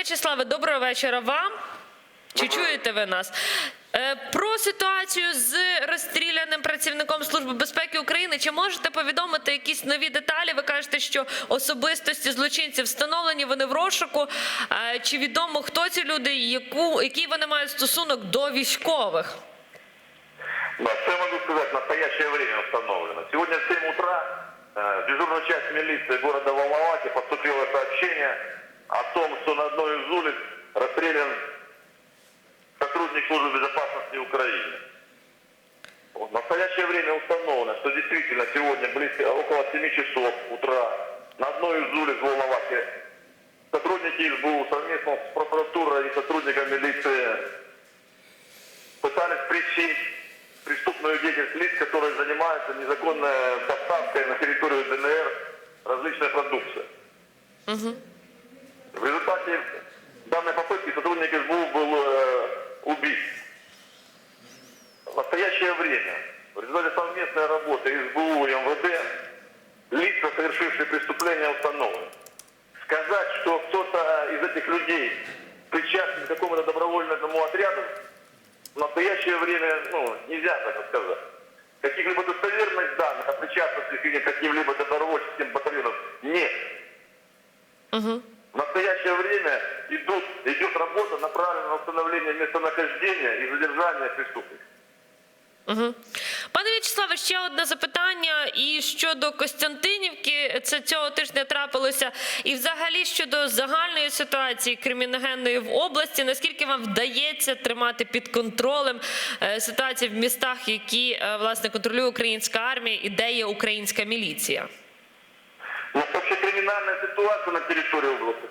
В'ячеславе, доброго вечора вам. Чи чуєте ви нас? Е, Про ситуацію з розстріляним працівником Служби безпеки України. Чи можете повідомити якісь нові деталі? Ви кажете, що особистості злочинців встановлені, вони в розшуку. Е, Чи відомо хто ці люди, яку який вони мають стосунок до військових? Да, что я сотрудник службы безопасности Украины. В настоящее время установлено, что действительно сегодня близко, около 7 часов утра на одной из улиц Волновахи сотрудники СБУ совместно с прокуратурой и сотрудниками милиции пытались пресечь преступную деятельность лиц, которые занимаются незаконной поставкой на территорию ДНР различной продукции. В результате настоящее время в результате совместной работы СБУ и МВД лица, совершившие преступления, установлены. Сказать, что кто-то из этих людей причастен к какому-то добровольному отряду, в настоящее время ну, нельзя так сказать. Каких-либо достоверных данных о причастности к каким-либо добровольческим батальонам нет. В настоящее время идут, идет работа, направленная на установление местонахождения и задержания преступников. Угу. Пане В'ячеславе, ще одне запитання. І щодо Костянтинівки, це цього тижня трапилося. І взагалі щодо загальної ситуації криміногенної в області, наскільки вам вдається тримати під контролем е, ситуацію в містах, які е, власне контролює українська армія і де є українська міліція? Ну, вообще криминальная ситуация на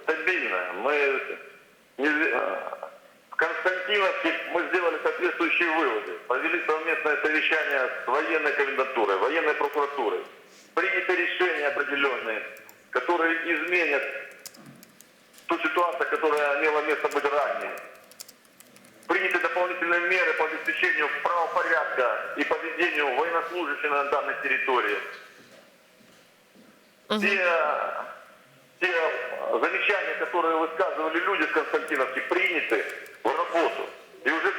стабильная. Мы не- э, в Константиновке мы сделали соответствующие выводы. Провели совместное совещание с военной комендатурой, военной прокуратурой. Приняты решения определенные, которые изменят ту ситуацию, которая имела место быть ранее. Приняты дополнительные меры по обеспечению правопорядка и поведению военнослужащих на данной территории те, те замечания, которые высказывали люди с Константиновки, приняты в работу. И уже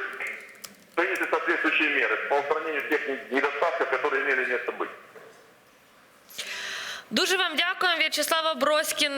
приняты соответствующие меры по устранению тех недостатков, которые имели дякую, В'ячеслава Броськін.